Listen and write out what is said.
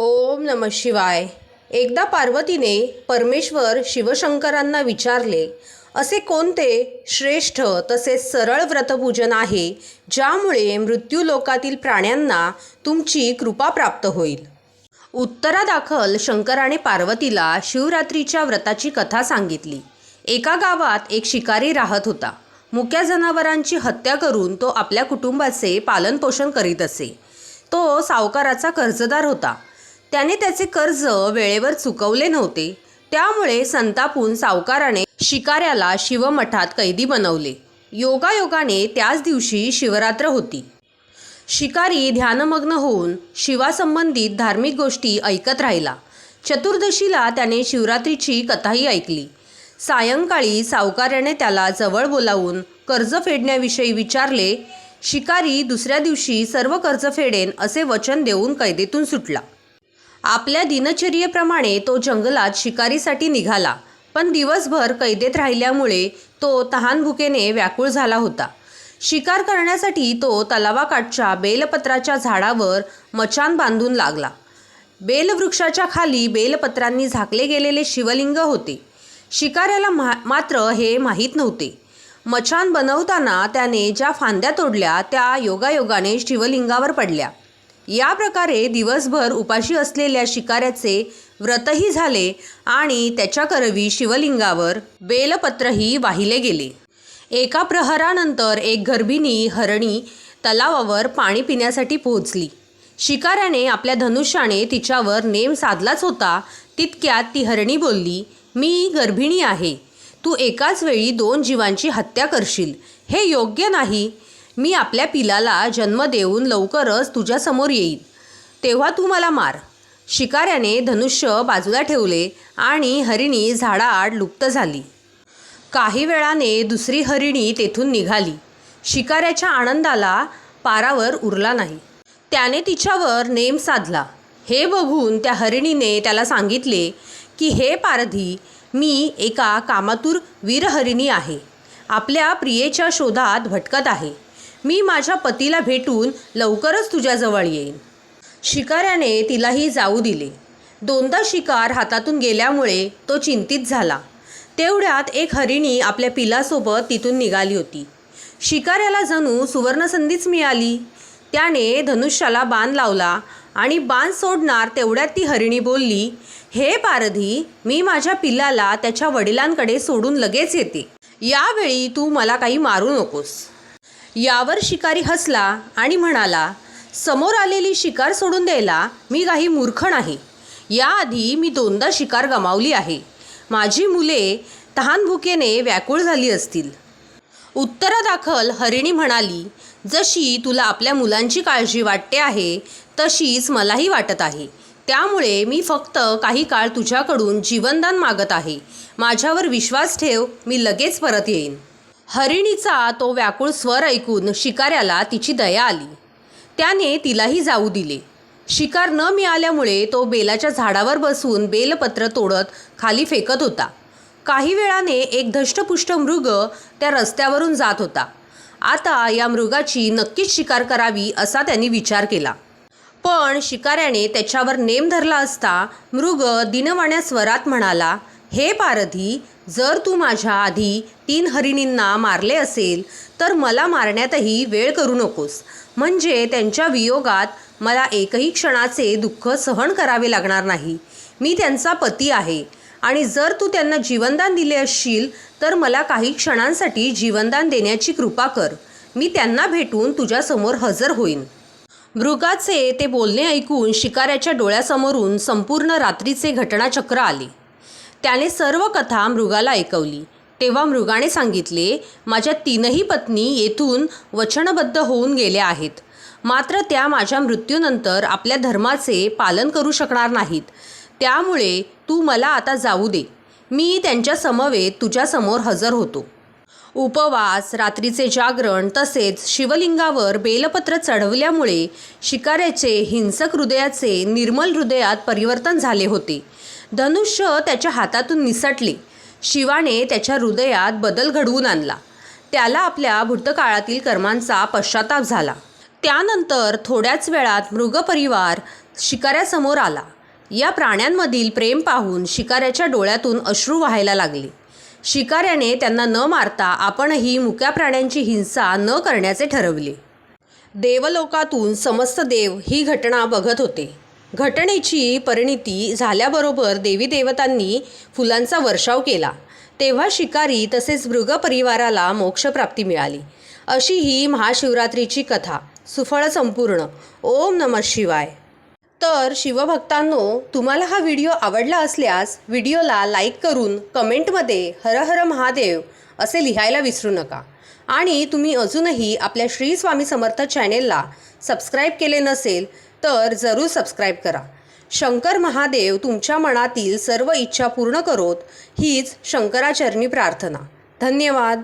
ओम नम शिवाय. एकदा पार्वतीने परमेश्वर शिवशंकरांना विचारले असे कोणते श्रेष्ठ तसेच सरळ व्रतपूजन आहे ज्यामुळे मृत्यूलोकातील प्राण्यांना तुमची कृपा प्राप्त होईल? उत्तरादाखल शंकराने पार्वतीला शिवरात्रीच्या व्रताची कथा सांगितली. एका गावात एक शिकारी राहत होता. मुक्या जनावरांची हत्या करून तो आपल्या कुटुंबाचे पालनपोषण करीत असे. तो सावकाराचा कर्जदार होता. त्याने त्याचे कर्ज वेळेवर चुकवले नव्हते. त्यामुळे संतापून सावकाराने शिकाऱ्याला शिवमठात कैदी बनवले. योगायोगाने त्याच दिवशी शिवरात्र होती. शिकारी ध्यानमग्न होऊन शिवासंबंधित धार्मिक गोष्टी ऐकत राहिला. चतुर्दशीला त्याने शिवरात्रीची कथाही ऐकली. सायंकाळी सावकार्याने त्याला जवळ बोलावून कर्ज फेडण्याविषयी विचारले शिकारी दुसऱ्या दिवशी सर्व कर्ज फेडेन असे वचन देऊन कैदेतून सुटला. आपल्या दिनचर्येप्रमाणे तो जंगलात शिकारीसाठी निघाला पण दिवसभर कैदेत राहिल्यामुळे तो तहानभुकेने व्याकुळ झाला होता. शिकार करण्यासाठी तो तलावाकाठच्या बेलपत्राच्या झाडावर मचान बांधून लागला. बेलवृक्षाच्या खाली बेलपत्रांनी झाकले गेलेले शिवलिंग होते. शिकाऱ्याला मा मात्र हे माहीत नव्हते. मचान बनवताना त्याने ज्या फांद्या तोडल्या त्या योगायोगाने शिवलिंगावर पडल्या. या प्रकारे दिवसभर उपाशी असलेल्या शिकाऱ्याचे व्रतही झाले आणि त्याच्या करवी शिवलिंगावर बेलपत्रही वाहिले गेले. एका प्रहरानंतर एक गर्भिणी हरणी तलावावर पाणी पिण्यासाठी पोहोचली. शिकाऱ्याने आपल्या धनुष्याने तिच्यावर नेम साधलाच होता. तितक्यात ती हरणी बोलली मी गर्भिणी आहे. तू एकाच वेळी दोन जीवांची हत्या करशील. हे योग्य नाही. मी आपल्या पिलाला जन्म देऊन लवकरच तुझ्यासमोर येईन. तेव्हा तू मला मार. शिकाऱ्याने धनुष्य बाजूला ठेवले आणि हरिणी झाडाआड लुप्त झाली. काही वेळाने दुसरी हरिणी तेथून निघाली. शिकाऱ्याच्या आनंदाला पारावर उरला नाही. त्याने तिच्यावर नेम साधला. हे बघून त्या हरिणीने त्याला सांगितले की हे पारधी मी एका कामातूर वीरहरिणी आहे. आपल्या प्रियेच्या शोधात भटकत आहे. मी माझ्या पतीला भेटून लवकरच तुझ्याजवळ येईन. शिकाऱ्याने तिलाही जाऊ दिले. दोनदा शिकार हातातून गेल्यामुळे तो चिंतित झाला. तेवढ्यात एक हरिणी आपल्या पिलासोबत तिथून निघाली होती. शिकाऱ्याला जणू सुवर्णसंधीच मिळाली. त्याने धनुष्याला बाण लावला आणि बाण सोडणार तेवढ्यात ती हरिणी बोलली हे पारधी मी माझ्या पिल्लाला त्याच्या वडिलांकडे सोडून लगेच येते. यावेळी तू मला काही मारू नकोस. यावर शिकारी हसला आणि म्हणाला समोर आलेली शिकार सोडून द्यायला मी काही मूर्ख नाही. याआधी मी दोनदा शिकार गमावली आहे. माझी मुले तहानभुकेने व्याकुळ झाली असतील. उत्तरादाखल हरिणी म्हणाली जशी तुला आपल्या मुलांची काळजी वाटते आहे तशीच मलाही वाटत आहे. त्यामुळे मी फक्त काही काळ तुझ्याकडून जीवनदान मागत आहे. माझ्यावर विश्वास ठेव मी लगेच परत येईन. हरिणीचा तो व्याकुळ स्वर ऐकून शिकाऱ्याला तिची दया आली. त्याने तिलाही जाऊ दिले. शिकार न मिळाल्यामुळे तो बेलाच्या झाडावर बसून बेलपत्र तोडत खाली फेकत होता. काही वेळाने एक धष्टपुष्ट मृग त्या रस्त्यावरून जात होता. आता या मृगाची नक्कीच शिकार करावी असा त्यांनी विचार केला. पण शिकाऱ्याने त्याच्यावर नेम धरला असता मृग दिनवाण्या स्वरात म्हणाला हे पारधी जर तू माझ्या आधी तीन हरिणींना मारले असेल तर मला मारण्यातही वेळ करू नकोस. म्हणजे त्यांच्या वियोगात मला एकही क्षणाचे दुःख सहन करावे लागणार नाही. मी त्यांचा पती आहे. आणि जर तू त्यांना जीवनदान दिले असशील तर मला काही क्षणांसाठी जीवनदान देण्याची कृपा कर. मी त्यांना भेटून तुझ्यासमोर हजर होईन. मृगाचे ते बोलणे ऐकून शिकाऱ्याच्या डोळ्यासमोरून संपूर्ण रात्रीचे घटनाचक्र आले. त्याने सर्व कथा मृगाला ऐकवली. तेव्हा मृगाने सांगितले माझ्या तीनही पत्नी येथून वचनबद्ध होऊन गेल्या आहेत. मात्र त्या माझ्या मृत्यूनंतर आपल्या धर्माचे पालन करू शकणार नाहीत. त्यामुळे तू मला आता जाऊ दे. मी त्यांच्या समवेत तुझ्यासमोर हजर होतो. उपवास रात्रीचे जागरण तसेच शिवलिंगावर बेलपत्र चढवल्यामुळे शिकाऱ्याचे हिंसक हृदयाचे निर्मल हृदयात परिवर्तन झाले होते. धनुष्य त्याच्या हातातून निसटले. शिवाने त्याच्या हृदयात बदल घडवून आणला. त्याला आपल्या भूतकाळातील कर्मांचा पश्चाताप झाला. त्यानंतर थोड्याच वेळात मृगपरिवार शिकाऱ्यासमोर आला. या प्राण्यांमधील प्रेम पाहून शिकाऱ्याच्या डोळ्यातून अश्रू व्हायला लागले. शिकाऱ्याने त्यांना न मारता आपणही मुक्या प्राण्यांची हिंसा न करण्याचे ठरवले. देवलोकातून समस्त देव ही घटना बघत होते. घटनेची परिणिती झाल्याबरोबर देवी देवतांनी फुलांचा वर्षाव केला. तेव्हा शिकारी तसेच मृग परिवाराला मोक्षप्राप्ती मिळाली. अशी ही महाशिवरात्रीची कथा. सुफळ संपूर्ण. ओम नमः शिवाय. तर शिवभक्तांनो तुम्हाला हा व्हिडिओ आवडला असल्यास व्हिडिओला लाईक करून कमेंटमध्ये हर हर महादेव असे लिहायला विसरू नका. आणि तुम्ही अजूनही आपल्या श्री स्वामी समर्थ चॅनेलला सबस्क्राईब केले नसेल तर जरूर सबस्क्राईब करा. शंकर महादेव तुमच्या मनातील सर्व इच्छा पूर्ण करोत हीच शंकराचरणी प्रार्थना. धन्यवाद.